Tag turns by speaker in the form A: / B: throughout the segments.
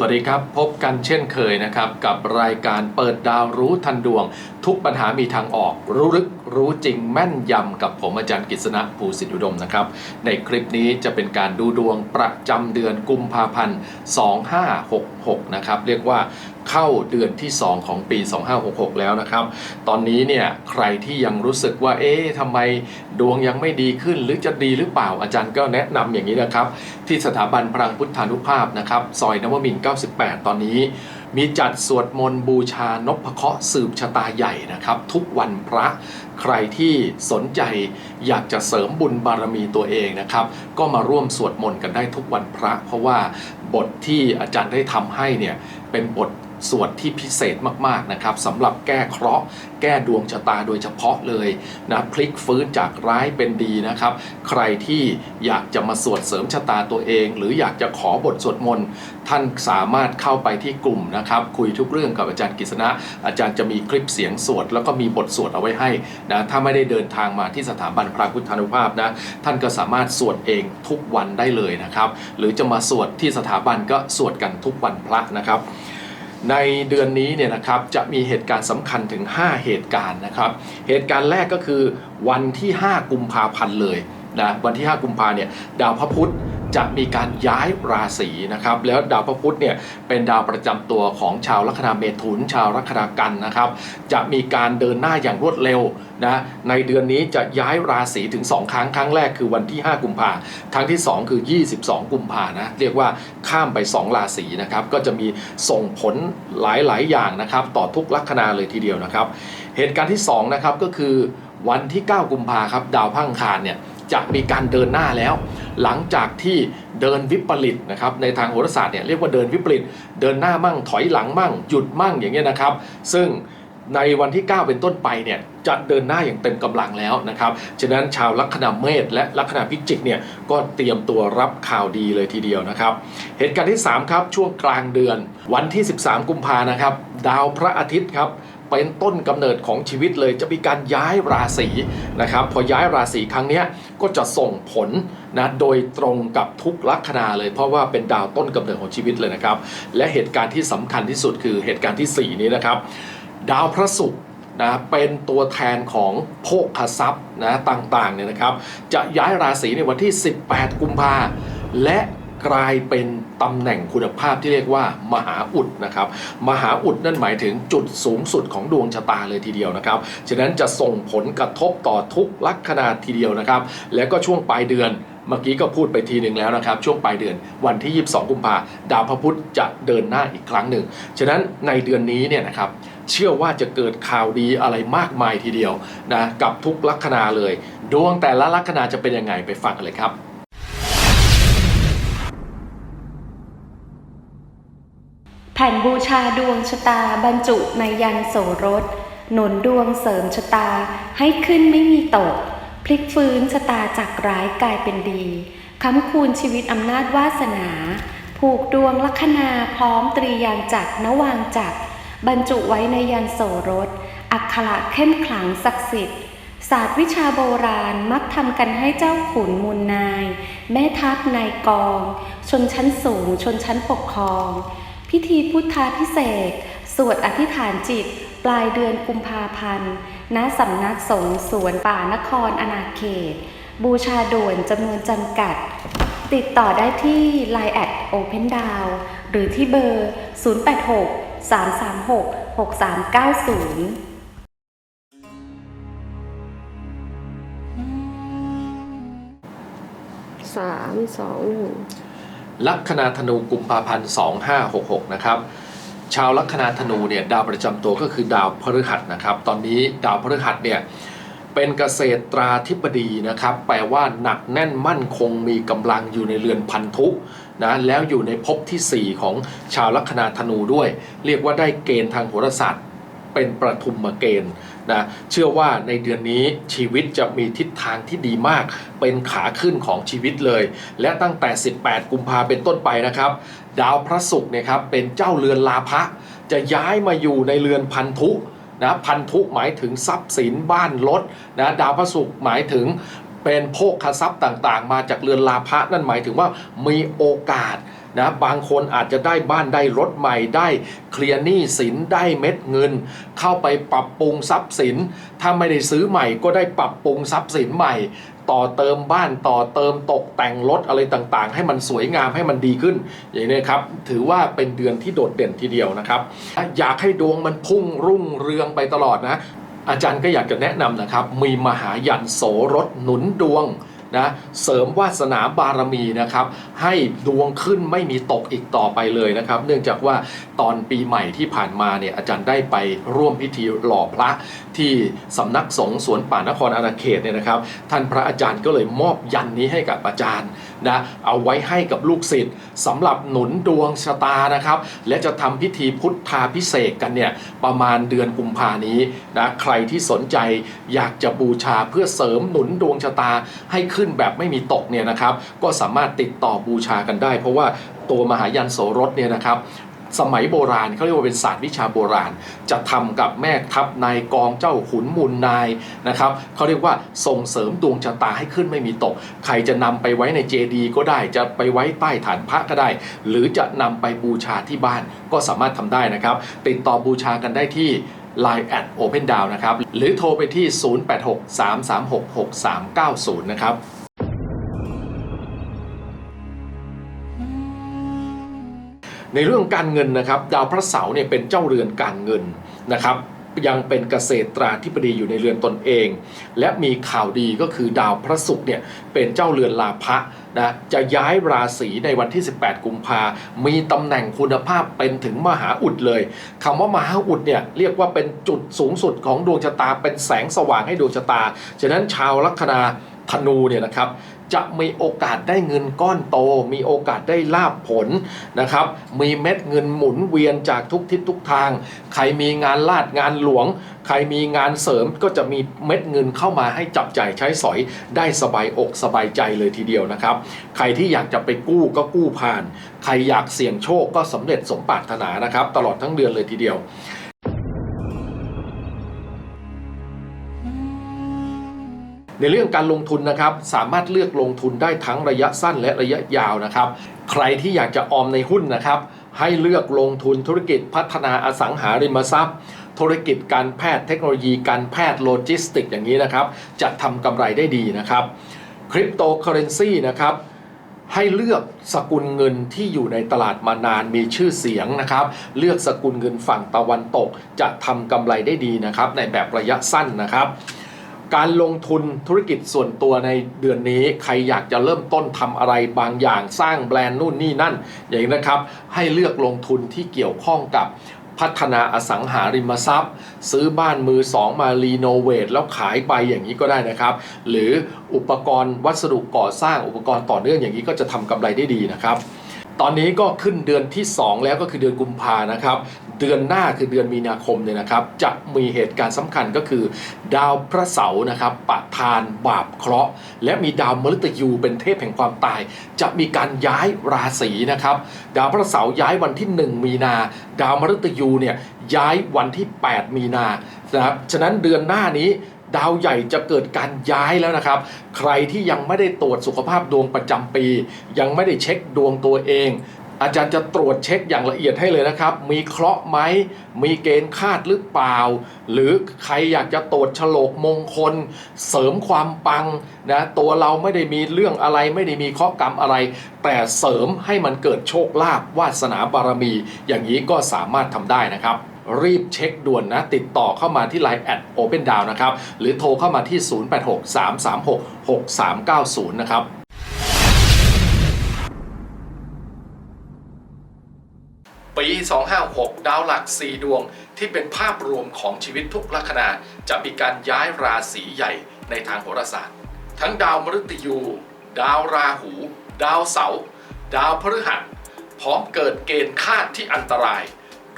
A: สวัสดีครับ พบกันเช่นเคยนะครับ กับรายการเปิดดาวรู้ทันดวง ทุกปัญหามีทางออกรู้ลึก รู้จริงแม่นยำกับผมอาจารย์กฤษณะภูสิทธิอุดมนะครับ ในคลิปนี้จะเป็นการดูดวงประจำเดือนกุมภาพันธ์ 2566 นะครับ เรียกว่าเข้าเดือนที่ 2 ของปี 2566 แล้วนะครับ ตอนนี้เนี่ยใครที่ยังรู้สึกว่า เอ๊ะทำไมดวงยังไม่ดีขึ้น หรือจะดีหรือเปล่าอาจารย์ก็แนะนำอย่างนี้นะครับ ที่สถาบันพลังพุทธานุภาพนะครับ ซอยนวมิน 98 ตอนนี้ มีจัดสวดมนต์บูชานพเคราะห์สืบชะตาใหญ่นะครับ ทุกวันพระใครที่สนใจอยากจะเสริมบุญบารมีตัวเองนะครับ ก็มาร่วมสวดมนต์กันได้ทุกวันพระ เพราะว่าบทที่อาจารย์ได้ทำให้เนี่ยเป็นบท สวดที่พิเศษมากๆนะครับสำหรับแก้เคราะห์ แก้ดวงชะตาโดยเฉพาะเลยนะพลิกฟื้นจากร้ายเป็นดีนะครับ ใครที่อยากจะมาสวดเสริมชะตาตัวเอง หรืออยากจะขอบทสวดมนต์ท่านสามารถเข้าไปที่กลุ่มนะครับ คุยทุกเรื่องกับอาจารย์กฤษณะ อาจารย์จะมีคลิปเสียงสวด แล้วก็มีบทสวดเอาไว้ให้นะถ้าไม่ได้เดินทางมาที่สถาบันพระพุทธานุภาพนะท่านก็สามารถสวดเองทุกวันได้เลยนะครับ หรือจะมาสวดที่สถาบันก็สวดกันทุกวันพระนะครับ ในเดือนนี้เนี่ยนะครับจะมีเหตุการณ์สำคัญถึง 5 เหตุการณ์นะครับ เหตุการณ์แรกก็คือวันที่ 5 กุมภาพันธ์เลยนะวันที่ 5 กุมภาเนี่ยดาวพระพุธ จะมีการย้ายราศีนะครับ แล้วดาวพระพุธเนี่ยเป็นดาวประจำตัวของชาวลัคนาเมถุน ชาวลัคนากันนะครับ จะมีการเดินหน้าอย่างรวดเร็วนะในเดือนนี้จะย้ายราศีถึง 2 ครั้งครั้งแรกคือวันที่ 5 กุมภาครั้งที่ 2 คือ 22 กุมภานะเรียกว่าข้ามไป 2 ราศีนะครับ ก็จะมีส่งผลหลาย ๆ อย่างนะครับ ต่อทุกลัคนาเลยทีเดียวนะครับ เหตุการณ์ที่2นะครับก็คือวันที่ 9 กุมภาครับดาวพังคารเนี่ย จะมีการเดินหน้าแล้ว หลังจากที่เดินวิปริตนะครับในทางโหราศาสตร์เนี่ยเรียกว่าเดินวิปริต เดินหน้ามั่งถอยหลังมั่ง หยุดมั่งอย่างเงี้ยนะครับ ซึ่งในวันที่ 9 เป็นต้นไปเนี่ยจะเดินหน้าอย่างเต็มกำลังแล้วนะครับ ฉะนั้นชาวลัคนาเมษและลัคนาพิจิกเนี่ยก็เตรียมตัวรับข่าวดีเลยทีเดียวนะครับ เหตุการณ์ที่ 3 ครับช่วงกลางเดือน วันที่ 13 กุมภานะครับ ดาวพระอาทิตย์ครับ เป็นต้นกำเนิดของชีวิตเลยจะมีการย้ายราศีนะครับพอย้ายราศีครั้งนี้ก็จะส่งผลนะโดยตรงกับทุกลัคนาเลย เพราะว่าเป็นดาวต้นกำเนิดของชีวิตเลยนะครับ และเหตุการณ์ที่สำคัญที่สุดคือเหตุการณ์ทีสี่ 4 นี้นะครับ ดาวพระศุกร์นะเป็นตัวแทนของโภคทรัพย์นะต่างๆเนี่ยนะครับ จะย้ายราศีในวันที่ 18 กุมภาและ กลายเป็นตำแหน่งคุณภาพที่เรียกว่ามหาอุดนะครับ มหาอุดนั่นหมายถึงจุดสูงสุดของดวงชะตาเลยทีเดียวนะครับ ฉะนั้นจะส่งผลกระทบต่อทุกลัคนาทีเดียวนะครับ แล้วก็ช่วงปลายเดือนเมื่อกี้ก็พูดไปทีหนึ่งแล้วนะครับ ช่วงปลายเดือนวันที่ 22 กุมภาดาวพระพุธจะเดินหน้าอีกครั้งหนึ่ง ฉะนั้นในเดือนนี้เนี่ยนะครับเชื่อว่าจะเกิดข่าวดีอะไรมากมายทีเดียวนะกับทุกลัคนาเลย ดวงแต่ละลัคนาจะเป็นยังไงไปฟังกันเลยครับ
B: แผ่นบูชาดวงชะตาบรรจุในยันโสรส หนุนดวงเสริมชะตาให้ขึ้นไม่มีตก พลิกฟื้นชะตาจากร้ายกลายเป็นดีค้ำคูณชีวิตอำนาจวาสนา ผูกดวงลัคนาพร้อมตรียางจักรนวางจักรบรรจุไว้ในยันโสรส อักขระเข้มขลังศักดิ์สิทธิ์ศาสตร์วิชาโบราณมักทำกันให้เจ้าขุนมูลนาย แม่ทัพนายกอง ชนชั้นสูง ชนชั้นปกครอง พิธีพุทธาพิเศษ สวดอธิษฐานจิต ปลายเดือนกุมภาพันธ์ ณ สำนักสงฆ์สวนป่านครอนาเขต บูชาด่วนจำนวนจำกัด ติดต่อได้ที่ Line แอด Open d o w n หรือที่เบอร์ 086 336 6390
C: สามสองหนึ่ง
A: ลัคนาธนูกุมภาพันธ์2566 นะครับชาวลัคนาธนูเนี่ยดาวประจำตัวก็คือดาวพฤหัสนะครับ ตอนนี้ดาวพฤหัสเนี่ยเป็นเกษตราธิบดีนะครับ แปลว่าหนักแน่นมั่นคงมีกำลังอยู่ในเรือนพันธุนะแล้วอยู่ในภพที่ 4 ของชาวลัคนาธนูด้วย เรียกว่าได้เกณฑ์ทางโหราศาสตร์เป็นประทุมเกณฑ์ นะเชื่อว่าในเดือนนี้ชีวิตจะมีทิศทางที่ดีมาก เป็นขาขึ้นของชีวิตเลย และตั้งแต่ 18 กุมภาเป็นต้นไปนะครับ ดาวพระศุกร์เนี่ยครับเป็นเจ้าเรือนลาภะจะย้ายมาอยู่ในเรือนพันธุนะพันธุหมายถึงทรัพย์สินบ้านรถนะดาวพระศุกร์หมายถึงเป็นโภคทรัพย์ต่างๆ มาจากเรือนลาภะนั่นหมายถึงว่ามีโอกาส นะบางคนอาจจะได้บ้านได้รถใหม่ได้เคลียร์หนี้สินได้เม็ดเงิน เข้าไปปรับปรุงทรัพย์สิน ถ้าไม่ได้ซื้อใหม่ก็ได้ปรับปรุงทรัพย์สินใหม่ ต่อเติมบ้านต่อเติมตกแต่งรถอะไรต่างๆ ให้มันสวยงามให้มันดีขึ้น อย่างนี้ครับ ถือว่าเป็นเดือนที่โดดเด่นทีเดียวนะครับ อยากให้ดวงมันพุ่งรุ่งเรืองไปตลอดนะอาจารย์ก็อยากจะแนะนำนะครับ มีมหายันโสรถหนุนดวง นะเสริมวาสนาบารมีนะครับ ให้ดวงขึ้นไม่มีตกอีกต่อไปเลยนะครับ เนื่องจากว่าตอนปีใหม่ที่ผ่านมาเนี่ยอาจารย์ได้ไปร่วมพิธีหล่อพระที่สำนักสงฆ์สวนป่านครอาณาเขตเนี่ยนะครับ ท่านพระอาจารย์ก็เลยมอบยันนี้ให้กับอาจารย์ นะเอาไว้ให้กับลูกศิษย์สำหรับหนุนดวงชะตานะครับ และจะทำพิธีพุทธาพิเศษกันเนี่ยประมาณเดือนกุมภานี้นะใครที่สนใจอยากจะบูชาเพื่อเสริมหนุนดวงชะตาให้ขึ้นแบบไม่มีตกเนี่ยนะครับ ก็สามารถติดต่อบูชากันได้ เพราะว่าตัวมหายันโสรถเนี่ยนะครับ สมัยโบราณเขาเรียกว่าเป็นศาสตร์วิชาโบราณ จะทำกับแม่ทัพนายกองเจ้าขุนมูลนายนะครับเขาเรียกว่าส่งเสริมดวงชะตาให้ขึ้นไม่มีตก ใครจะนำไปไว้ในเจดีย์ก็ได้ จะไปไว้ใต้ฐานพระก็ได้ หรือจะนำไปบูชาที่บ้านก็สามารถทำได้นะครับ ติดต่อบูชากันได้ที่ Line แอด Open Down นะครับ หรือโทรไปที่ 0863366390 นะครับ ในเรื่องการเงินนะครับ ดาวพระเสาร์เนี่ยเป็นเจ้าเรือนการเงินนะครับ ยังเป็นเกษตราธิบดีอยู่ในเรือนตนเอง และมีข่าวดีก็คือดาวพระศุกร์เนี่ยเป็นเจ้าเรือนลาภะนะจะย้ายราศีในวันที่ 18 กุมภา มีตำแหน่งคุณภาพเป็นถึงมหาอุดเลยคำว่ามหาอุดเนี่ยเรียกว่าเป็นจุดสูงสุดของดวงชะตาเป็นแสงสว่างให้ดวงชะตา ฉะนั้นชาวลัคนาธนูเนี่ยนะครับ จะมีโอกาสได้เงินก้อนโต มีโอกาสได้ลาบผลนะครับ มีเม็ดเงินหมุนเวียนจากทุกทิศทุกทาง ใครมีงานลาดงานหลวง ใครมีงานเสริมก็จะมีเม็ดเงินเข้ามาให้จับจ่ายใช้สอยได้สบายอกสบายใจเลยทีเดียวนะครับ ใครที่อยากจะไปกู้ก็กู้ผ่าน ใครอยากเสี่ยงโชคก็สำเร็จสมปรารถนานะครับ ตลอดทั้งเดือนเลยทีเดียว ในเรื่องการลงทุนนะครับสามารถเลือกลงทุนได้ทั้งระยะสั้นและระยะยาวนะครับ ใครที่อยากจะออมในหุ้นนะครับ ให้เลือกลงทุนธุรกิจพัฒนาอสังหาริมทรัพย์ ธุรกิจการแพทย์เทคโนโลยีการแพทย์โลจิสติกอย่างนี้นะครับ จะทำกำไรได้ดีนะครับคริปโตเคอเรนซีนะครับให้เลือกสกุลเงินที่อยู่ในตลาดมานานมีชื่อเสียงนะครับ เลือกสกุลเงินฝั่งตะวันตก จะทำกำไรได้ดีนะครับ ในแบบระยะสั้นนะครับ การลงทุนธุรกิจส่วนตัวในเดือนนี้ ใครอยากจะเริ่มต้นทำอะไรบางอย่างสร้างแบรนด์นู่นนี่นั่น อย่างนี้นะครับ ให้เลือกลงทุนที่เกี่ยวข้องกับพัฒนาอสังหาริมทรัพย์ ซื้อบ้านมือสองมารีโนเวทแล้วขายไปอย่างนี้ก็ได้นะครับ หรืออุปกรณ์วัสดุก่อสร้างอุปกรณ์ต่อเนื่องอย่างนี้ก็จะทำกำไรได้ดีนะครับ ตอนนี้ก็ขึ้นเดือนที่ 2 แล้วก็คือเดือนกุมภานะครับ เดือนหน้าคือเดือนมีนาคมเนี่ยนะครับ จะมีเหตุการณ์สำคัญก็คือ ดาวพระเสาร์นะครับประทานบาปเคราะห์ และมีดาวมฤตยูเป็นเทพแห่งความตาย จะมีการย้ายราศีนะครับ ดาวพระเสาร์ย้ายวันที่ 1 มีนา ดาวมฤตยูเนี่ยย้ายวันที่ 8 มีนานะครับฉะนั้นเดือนหน้านี้ ดาวใหญ่จะเกิดการย้ายแล้วนะครับ ใครที่ยังไม่ได้ตรวจสุขภาพดวงประจำปี ยังไม่ได้เช็คดวงตัวเอง อาจารย์จะตรวจเช็คอย่างละเอียดให้เลยนะครับ มีเคราะห์ไหม มีเกณฑ์คาดหรือเปล่า หรือใครอยากจะตรวจฉลกมงคล เสริมความปังนะตัวเราไม่ได้มีเรื่องอะไรไม่ได้มีเคราะห์กรรมอะไร แต่เสริมให้มันเกิดโชคลาภวาสนาบารมี อย่างนี้ก็สามารถทำได้นะครับ รีบเช็คด่วนนะ ติดต่อเข้ามาที่ Line แอด Open Down นะครับ หรือโทรเข้ามาที่ 0863366390 นะครับปี 256 ดาวหลัก 4 ดวงที่เป็นภาพรวมของชีวิตทุกลัคนาจะมีการย้ายราศีใหญ่ในทางโหราศาสตร์ ทั้งดาวมฤตยู ดาวราหู ดาวเสาร์ดาวพฤหัส พร้อมเกิดเกณฑ์คาดที่อันตราย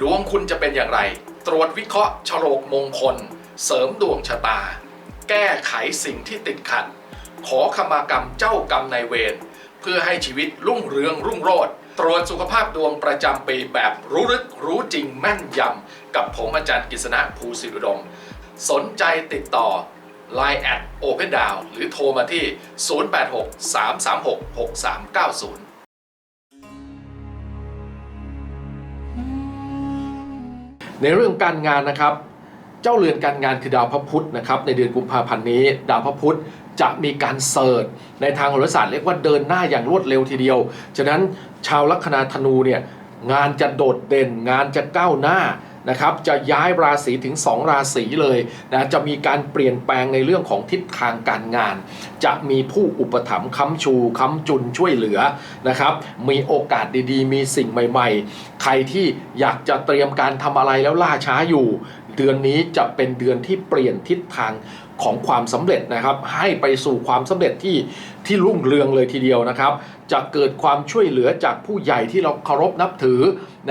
A: ดวงคุณจะเป็นอย่างไร ตรวจวิเคราะห์ฉลกมงคล เสริมดวงชะตา แก้ไขสิ่งที่ติดขัด ขอขมากรรมเจ้ากรรมนายเวรเพื่อให้ชีวิตรุ่งเรืองรุ่งโรจน์ตรวจสุขภาพดวงประจำปีแบบรู้ลึกรู้จริงแม่นยำกับผมอาจารย์กฤษณะภูสิรุดม สนใจติดต่อ Line แอด Open Down หรือโทรมาที่ 086 336 6390 ในเรื่องการงานนะครับ เจ้าเรือนการงานคือดาวพระพุธนะครับ ในเดือนกุมภาพันธ์นี้ ดาวพระพุธจะมีการเสิร์ชในทางโหราศาสตร์เรียกว่าเดินหน้าอย่างรวดเร็วทีเดียว ฉะนั้นชาวลัคนาธนูเนี่ยงานจะโดดเด่น งานจะก้าวหน้า นะครับจะย้ายราศีถึง 2 ราศีเลยนะจะมีการเปลี่ยนแปลงในเรื่องของทิศทางการงาน จะมีผู้อุปถัมภ์ค้ำชูค้ำจุนช่วยเหลือนะครับมีโอกาสดีๆ มีสิ่งใหม่ ๆ ใครที่อยากจะเตรียมการทำอะไรแล้วล่าช้าอยู่ เดือนนี้จะเป็นเดือนที่เปลี่ยนทิศทาง ของความสำเร็จนะครับ ให้ไปสู่ความสำเร็จที่ที่รุ่งเรืองเลยทีเดียวนะครับ จะเกิดความช่วยเหลือจากผู้ใหญ่ที่เราเคารพนับถือ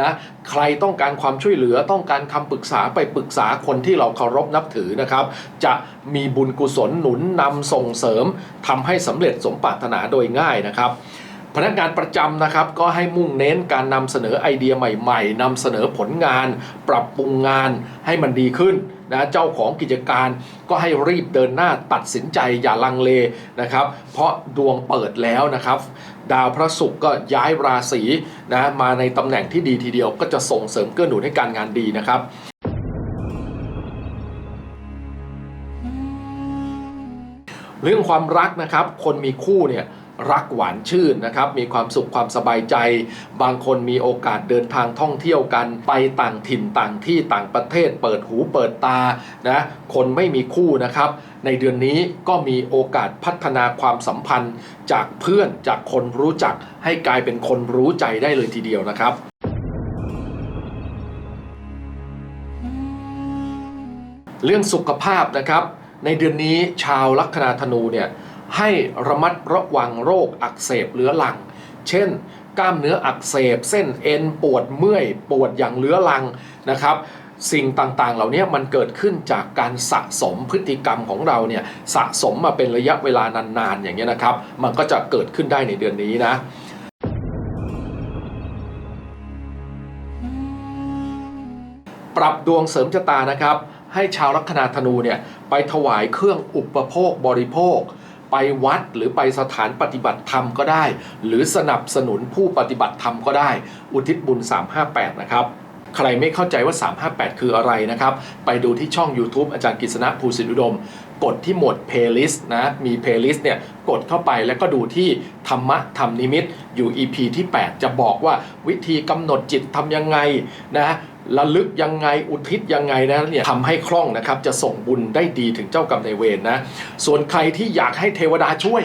A: นะใครต้องการความช่วยเหลือต้องการคำปรึกษาไปปรึกษาคนที่เราเคารพนับถือนะครับ จะมีบุญกุศลหนุนนำส่งเสริมทำให้สำเร็จสมปรารถนาโดยง่ายนะครับพนักงานประจำนะครับก็ให้มุ่งเน้นการนำเสนอไอเดียใหม่ ๆนำเสนอผลงาน ปรับปรุงงานให้มันดีขึ้น นะเจ้าของกิจการก็ให้รีบเดินหน้าตัดสินใจอย่าลังเลนะครับ เพราะดวงเปิดแล้วนะครับ ดาวพระศุกร์ก็ย้ายราศีนะมาในตำแหน่งที่ดีทีเดียวก็จะส่งเสริมเกื้อหนุนให้การงานดีนะครับเรื่องความรักนะครับ คนมีคู่เนี่ย รักหวานชื่นนะครับ มีความสุขความสบายใจ บางคนมีโอกาสเดินทางท่องเที่ยวกัน ไปต่างถิ่นต่างที่ต่างประเทศ เปิดหูเปิดตานะคนไม่มีคู่นะครับ ในเดือนนี้ก็มีโอกาสพัฒนาความสัมพันธ์ จากเพื่อนจากคนรู้จัก ให้กลายเป็นคนรู้ใจได้เลยทีเดียวนะครับเรื่องสุขภาพนะครับ ในเดือนนี้ชาวลัคนาธนูเนี่ย ให้ระมัดระวังโรคอักเสบเรื้อรัง เช่น กล้ามเนื้ออักเสบ เส้นเอ็นปวดเมื่อย ปวดอย่างเรื้อรังนะครับสิ่งต่างๆ เหล่านี้มันเกิดขึ้นจากการสะสมพฤติกรรมของเราเนี่ยสะสมมาเป็นระยะเวลานานๆ อย่างนี้ยนะครับ มันก็จะเกิดขึ้นได้ในเดือนนี้นะ ปรับดวงเสริมชะตานะครับ ให้ชาวลัคนาธนูเนี่ยไปถวายเครื่องอุปโภคบริโภค ไปวัดหรือไปสถานปฏิบัติธรรมก็ได้ หรือสนับสนุนผู้ปฏิบัติธรรมก็ได้ อุทิศบุญ 358 นะครับใครไม่เข้าใจว่า 358 คืออะไรนะครับ ไปดูที่ช่อง YouTube อาจารย์กฤษณะภูสิทธิอุดม กดที่หมวด playlist นะ มี playlist เนี่ย กดเข้าไปแล้วก็ดูที่ธรรมะธรรมนิมิตอยู่ EP ที่ 8 จะบอกว่าวิธีกำหนดจิตทำยังไงนะ ระลึกยังไงอุทิศยังไงนะเนี่ยทำให้คล่องนะครับจะส่งบุญได้ดีถึงเจ้ากรรมนายเวรนะส่วนใครที่อยากให้เทวดาช่วย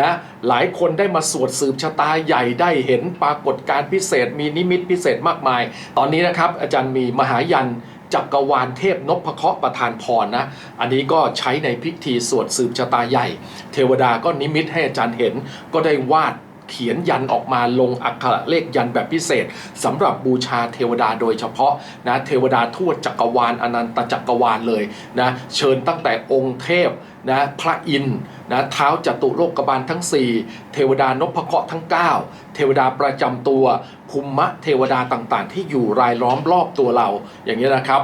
A: นะหลายคนได้มาสวดสืบชะตาใหญ่ได้เห็นปรากฏการพิเศษ มีนิมิตพิเศษมากมาย ตอนนี้นะครับอาจารย์มีมหายันจักรวาลเทพนพเคราะห์ประทานพรนะ อันนี้ก็ใช้ในพิธีสวดสืบชะตาใหญ่ เทวดาก็นิมิตให้อาจารย์เห็นก็ได้วาด เขียนยันออกมาลงอักขระเลขยันแบบพิเศษสำหรับบูชาเทวดาโดยเฉพาะนะเทวดาทั่วจักรวาลอนันตจักรวาลเลยนะเชิญตั้งแต่องค์เทพนะพระอินทร์นะเท้าจตุโลกบาลทั้ง 4 เทวดานพเคราะห์ทั้ง 9 เทวดาประจำตัวภูมิเทวดาต่างๆ ที่อยู่รายล้อมรอบตัวเราอย่างนี้นะครับ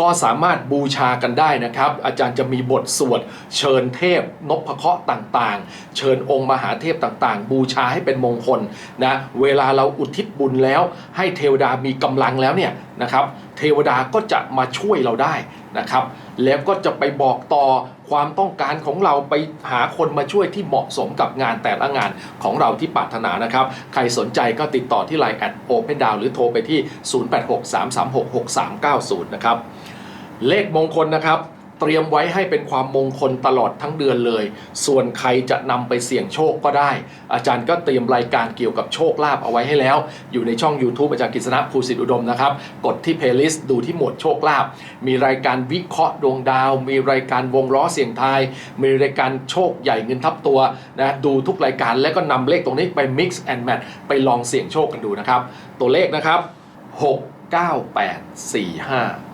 A: ก็สามารถบูชากันได้นะครับ อาจารย์จะมีบทสวดเชิญเทพนพเคราะห์ต่างๆ เชิญองค์มหาเทพต่างๆ บูชาให้เป็นมงคลนะเวลาเราอุทิศบุญแล้ว ให้เทวดามีกำลังแล้วเนี่ยนะครับ ทวดาก็จะมาช่วยเราได้นะครับ แล้วก็จะไปบอกต่อความต้องการของเราไปหาคนมาช่วยที่เหมาะสมกับงานแต่ละงานของเราที่ปรารถนานะครับ ใครสนใจก็ติดต่อที่ไลน์แอดโอเพนดาวหรือโทรไปที่ 0863366390 นะครับ เลขมงคลนะครับ เตรียมไว้ให้เป็นความมงคลตลอดทั้งเดือนเลย ส่วนใครจะนำไปเสี่ยงโชคก็ได้ อาจารย์ก็เตรียมรายการเกี่ยวกับโชคลาภเอาไว้ให้แล้ว อยู่ในช่อง YouTube อาจารย์กฤษณะภูสิทธิอุดมนะครับ กดที่ playlist ดูที่หมวดโชคลาภมีรายการวิเคราะห์ดวงดาว มีรายการวงล้อเสียงทาย มีรายการโชคใหญ่เงินทับตัวนะดูทุกรายการแล้วก็นำเลขตรงนี้ไป mix and match ไปลองเสี่ยงโชคกันดูนะครับ ตัวเลขนะครับ 6 9 8 4 5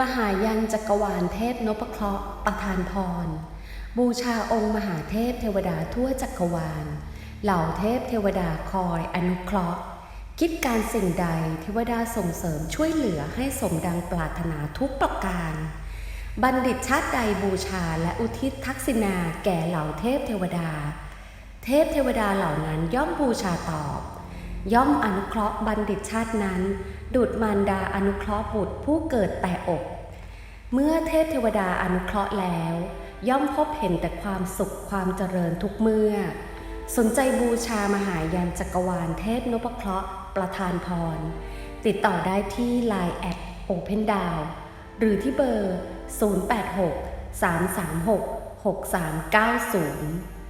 B: มหายันจักรวาลเทพนพเคราะห์ประทานพร บูชาองค์มหาเทพเทวดาทั่วจักรวาล เหล่าเทพเทวดาคอยอนุเคราะห์ คิดการสิ่งใดเทวดาส่งเสริมช่วยเหลือให้สมดังปรารถนาทุกประการ บัณฑิตชาติใดบูชาและอุทิศทักษิณาแก่เหล่าเทพเทวดา เทพเทวดาเหล่านั้นย่อมบูชาตอบ ย่อมอนุเคราะห์บัณฑิตชาตินั้น ดุดมารดาอนุเคราะห์บุตรผู้เกิดแต่อก เมื่อเทพเทวดาอนุเคราะห์แล้ว ย่อมพบเห็นแต่ความสุขความเจริญทุกเมื่อ สนใจบูชามหายันจักรวาลเทพนพเคราะห์ประทานพร ติดต่อได้ที่ Line แอด Open d o w n หรือที่เบอร์ 086 336 6390